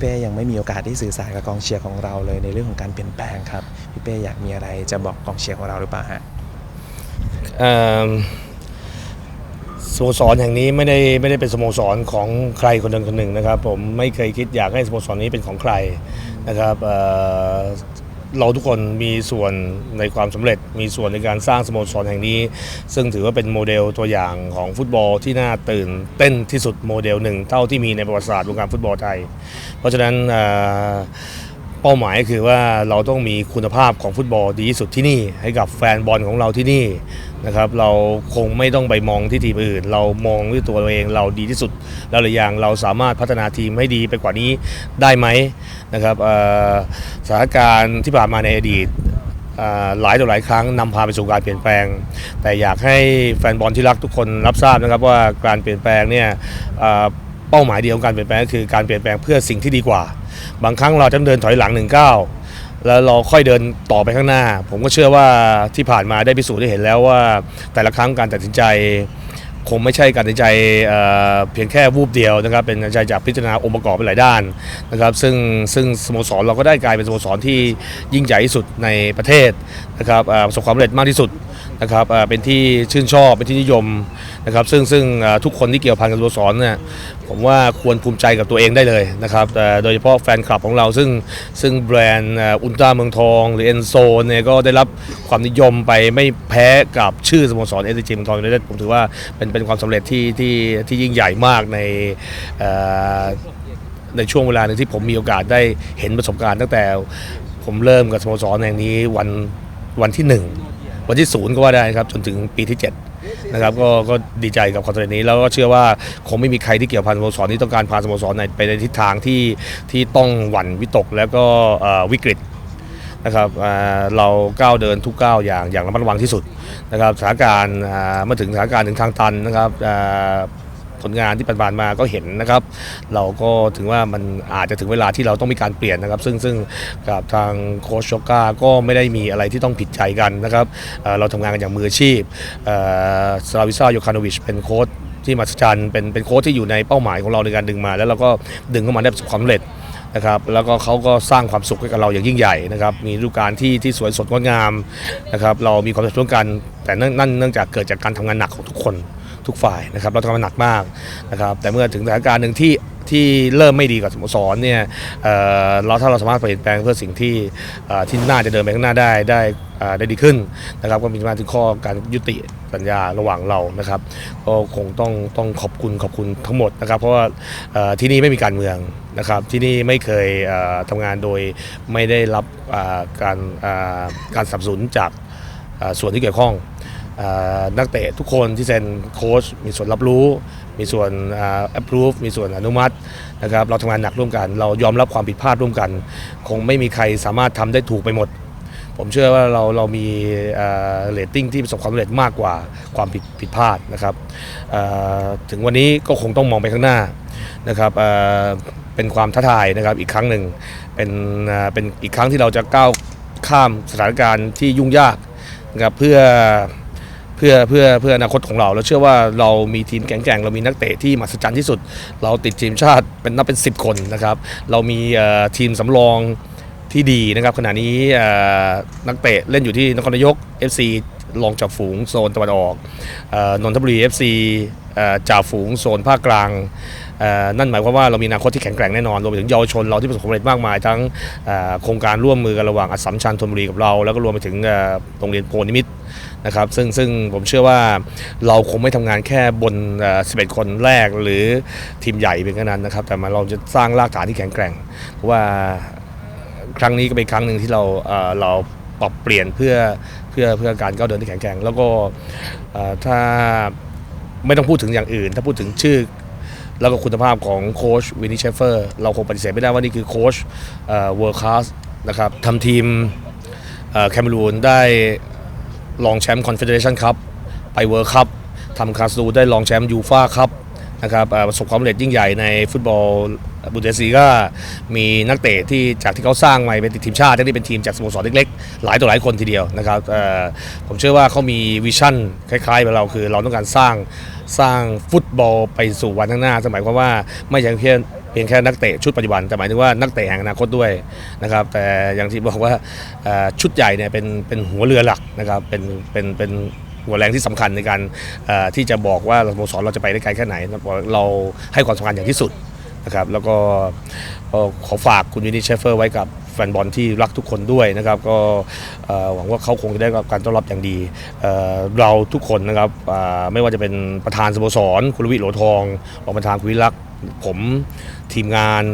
พี่เป้ยังไม่มีโอกาสได้สื่อสารกับกองเชียร์ของเราเลยในเรื่องของการเปลี่ยนแปลงครับพี่เป้อยากมีอะไรจะบอกกองเชียร์ของเราหรือเปล่าฮะสโมสรแห่งนี้ไม่ได้ไม่ได้เป็นสโมสรของใครคนใดคนหนึ่งนะครับ ผมไม่เคยคิดอยากให้สโมสรนี้เป็นของใครนะครับ เราทุกคนมีส่วนในความสำเร็จ มีส่วนในการสร้างสโมสรแห่งนี้ ซึ่งถือว่าเป็นโมเดลตัวอย่างของฟุตบอลที่น่าตื่นเต้นที่สุดโมเดลหนึ่งเท่าที่มีในประวัติศาสตร์วงการฟุตบอลไทย เพราะฉะนั้น เป้าหมายคือว่าเราต้องมีคุณภาพของฟุตบอลดีที่สุดที่นี่ ให้กับแฟนบอลของเราที่นี่นะครับเราคงไม่ต้องไปมองที่ทีมอื่น เรามองด้วยตัวเราเองเราดีที่สุดแล้วหรือยังเราสามารถพัฒนาทีมให้ดีไปกว่านี้ได้ไหมนะครับอ่อสถานการณ์ที่ผ่านมาในอดีตอ่อหลายต่อหลายครั้งนำพาไปสู่การเปลี่ยนแปลง แต่อยากให้แฟนบอลที่รักทุกคนรับทราบนะครับว่าการเปลี่ยนแปลงเนี่ยเอ่อเป้าหมายเดียวของการเปลี่ยนแปลงก็คือการเปลี่ยนแปลงเพื่อสิ่งที่ดีกว่า บางครั้งเราจะเดินถอยหลังหนึ่งก้าวแล้วเราค่อยเดินต่อไปข้างหน้า ผมก็เชื่อว่าที่ผ่านมาได้พิสูจน์ได้เห็นแล้วว่า แต่ละครั้งการตัดสินใจ คงไม่ใช่การตัดสินใจเเพียงแค่วูบเดียวนะครับ เป็นการตัดสินใจจากพิจารณาองค์ประกอบไปหลายด้านนะครับ ซึ่งซึ่งสโมสรเราก็ได้กลายเป็นสโมสรที่ยิ่งใหญ่ที่สุดในประเทศนะครับประสบความสำเร็จมากที่สุด นะครับเป็นที่ชื่นชอบเป็นที่นิยมนะครับซึ่งซึ่งทุกคนที่เกี่ยวพันกับสโมสรเนี่ยผมว่าควรภูมิใจกับตัวเองได้เลยนะครับโดยเฉพาะแฟนคลับของเราซึ่งซึ่งแบรนด์อุลตร้าเมืองทอง หรือเอนโซเนี่ยก็ได้รับความนิยมไปไม่แพ้กับชื่อสโมสรเอสจีเมืองทองยูไนเต็ดผมถือว่าเป็นเป็นความสำเร็จที่ที่ที่ยิ่งใหญ่มากในในช่วงเวลาหนึ่งที่ผมมีโอกาสได้เห็นประสบการณ์ตั้งแต่ผมเริ่มกับสโมสรแห่งนี้วันวันที่หนึ่ง วันที่ศูนย์ก็ว่าได้ครับจนถึงปีที่เจ็ดนะครับก็ก็ดีใจกับความสำเร็จนี้ แล้วก็เชื่อว่าคงไม่มีใครที่เกี่ยวพันสโมสรที่ต้องการพาสโมสรในไปในทิศทางที่ที่ต้องหวั่นวิตกแล้วก็วิกฤตนะครับเราก้าวเดินทุกก้าวอย่างอย่างระมัดระวังที่สุดนะครับสถานการณ์มาเมื่อถึงสถานการณ์ถึงทางตันนะครับ ผลงานที่ผ่านมาก็เห็นนะครับ เราก็ถึงว่ามันอาจจะถึงเวลาที่เราต้องมีการเปลี่ยนนะครับ ซึ่งซึ่งกับทางโค้ชโชก้าก็ไม่ได้มีอะไรที่ต้องผิดใจกันนะครับเเราทำงานกันอย่างมืออาชีพสลาวิซาโยคานวิชเป็นโค้ชที่มหัศจรรย์เป็นเป็นโค้ชที่อยู่ในเป้าหมายของเราในการดึงมา แล้วเราก็ดึงเข้ามาได้ประสบความสำเร็จนะครับแล้วก็เขาก็สร้างความสุขให้กับเราอย่างยิ่งใหญ่นะครับมีฤดูกาลที่ที่สวยสดงดงามนะครับเรามีความสุขร่วมกัน แต่นั่นเนื่องจากเกิดจากการทำงานหนักของทุกคน ทุกฝ่ายนะครับเราทำงานหนักมากนะครับแต่เมื่อถึงสถานการณ์หนึ่งที่ที่เริ่มไม่ดีกับสโมสรเนี่ยเเราถ้าเราสามารถเปลี่ยนแปลงเพื่อสิ่งที่ที่น่าจะเดินไปข้างหน้าได้ได้ได้ดีขึ้นนะครับก็มีมาถึงข้อการยุติสัญญาระหว่างเรานะครับก็คงต้องต้องขอบคุณขอบคุณทั้งหมดนะครับ เพราะว่าที่นี่ไม่มีการเมืองนะครับที่นี่ไม่เคยเอ่อทำงานโดยไม่ได้รับการการสนับสนุนจากส่วนที่เกี่ยวข้อง นักเตะทุกคนที่เซ็นโค้ชมีส่วนรับรู้ มีส่วนอ่า approve มีส่วนอนุมัตินะครับเราทำงานหนักร่วมกัน เรายอมรับความผิดพลาดร่วมกัน คงไม่มีใครสามารถทำได้ถูกไปหมด ผมเชื่อว่าเราเรามีเรตติ้งที่ประสบความสำเร็จมากกว่าความผิดผิดพลาดนะครับถึงวันนี้ก็คงต้องมองไปข้างหน้านะครับเป็นความท้าทายนะครับอีกครั้งหนึ่งเป็นเป็นอีกครั้งที่เราจะก้าวข้ามสถานการณ์ที่ยุ่งยากนะครับเพื่อ พื่อเพื่อเพื่ออนาคตของเรา แล้วเชื่อว่าเรามีทีมแข็งๆเรามีนักเตะที่มหัศจรรย์ที่สุด เราติดทีมชาติเป็นนับเป็น 10 คนนะครับ เรามีทีมสำรองที่ดีนะครับขณะนี้นักเตะเล่นอยู่ที่นครนายก FC รองจากฝูงโซนตะวันออกอ่อนนทบุรี FC เอ่อจ่าฝูงโซนภาคกลาง นั่นหมายความว่าเรามีอนาคตที่แข็งแกร่งแน่นอนรวมไปถึงเยาวชนเราที่ประสบความสำเร็จมากมาย ทั้งโครงการร่วมมือกันระหว่างอัสสัมชัญธนบุรีกับเรา แล้วก็รวมไปถึงโรงเรียนโพนิมิตรนะครับซึ่งซึ่งผมเชื่อว่าเราคงไม่ทำงานแค่บนเอ่อ11 คนแรกหรือทีมใหญ่เป็นแค่นั้นนะครับ แต่มาเราจะสร้างรากฐานที่แข็งแกร่ง เพราะว่าครั้งนี้ก็เป็นครั้งหนึ่งที่เราเราปรับเปลี่ยนเพื่อเพื่อเพื่อการก้าวเดินที่แข็งแกร่ง แล้วก็ถ้าไม่ต้องพูดถึงอย่างอื่น ถ้าพูดถึงชื่อ แล้วก็คุณภาพของโค้ชวินนี่เชฟเฟอร์เราคงปฏิเสธไม่ได้ว่านี่คือโค้ชเวิร์คคลาสนะครับทำทีมแคมรูนได้รองแชมป์คอนเฟเดเรชันคัพไปเวิร์คัพทำคาสตูได้รองแชมป์ยูฟาคัพ นะครับประสบความสำเร็จยิ่งใหญ่ในฟุตบอลบุนเดสลีกามีนักเตะที่จากที่เขาสร้างมาเป็นติดทีมชาติที่เป็นทีมจากสโมสรเล็กๆ หลายต่อหลายคนทีเดียวนะครับผมเชื่อว่าเขามีวิชั่นคล้ายๆแบบเราคือ เราต้องการสร้างสร้างฟุตบอลไปสู่วันข้างหน้าสมัยความว่าไม่ใช่เพียงเพียงแค่นักเตะชุดปัจจุบันแต่หมายถึงว่านักเตะแห่งอนาคตด้วยนะครับแต่อย่างที่บอกว่าชุดใหญ่เนี่ยเป็นเป็นหัวเรือหลักนะครับเป็นเป็นเป็น หัวแรงที่สำคัญในการที่จะบอกว่าสโมสรเราจะไปได้ไกลแค่ไหน เราให้ความสำคัญอย่างที่สุดนะครับแล้วก็ขอฝากคุณวินนี่เชฟเฟอร์ไว้กับแฟนบอลที่รักทุกคนด้วยนะครับ ก็หวังว่าเขาคงจะได้รับการต้อนรับอย่างดี เราทุกคนนะครับไม่ว่าจะเป็นประธานสโมสร คุณวิโหลทองรองประธานคุณวิรักษ์ผมทีมงาน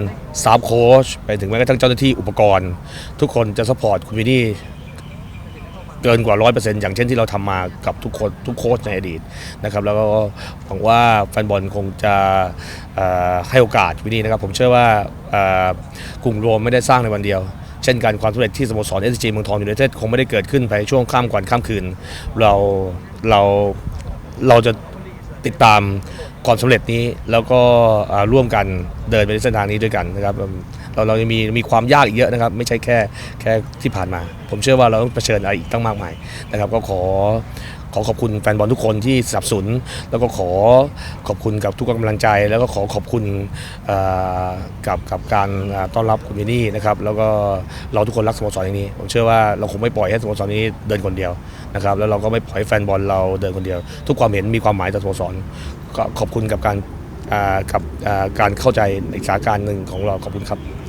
สตาฟโค้ชไปถึงแม้กระทั่งเจ้าหน้าที่อุปกรณ์ ทุกคนจะสปอร์ตคุณวินนี่ เกินกว่า100%อย่างเช่นที่เราทำมากับทุกคนทุกโค้ชในอดีตนะครับแล้วก็หวังว่าแฟนบอลคงจะให้โอกาสวินนี่นะครับ ผมเชื่อว่ากรุงโรวมไม่ได้สร้างในวันเดียวเช่นกันความสำเร็จที่สโมสรเอสจีเมืองทองยูไนเต็ดคงไม่ได้เกิดขึ้นภายในช่วงข้ามก่อนข้ามคืน เราเราเราจะติดตามความสำเร็จนี้แล้วก็ร่วมกันเดินไปในเส้นทางนี้ด้วยกันนะครับ เราเรายังมีมีความยากอีกเยอะนะครับ ไม่ใช่แค่แค่ที่ผ่านมา ผมเชื่อว่าเราต้องเผชิญอะไรอีกตั้งมากมายนะครับ ก็ขอขอขอบคุณแฟนบอลทุกคนที่สนับสนุน แล้วก็ขอขอบคุณกับทุกกำลังใจ แล้วก็ขอขอบคุณอ่อกับกับการต้อนรับคุณวินนี่นะครับแล้วก็เราทุกคนรักสโมสรอย่างนี้ ผมเชื่อว่าเราคงไม่ปล่อยให้สโมสรนี้เดินคนเดียวนะครับแล้วเราก็ไม่ปล่อยให้แฟนบอลเราเดินคนเดียว ทุกความเห็นมีความหมายต่อสโมสรขอบคุณกับการอ่ากับอ่าการเข้าใจในสถานการณ์หนึ่งของเราขอบคุณครับ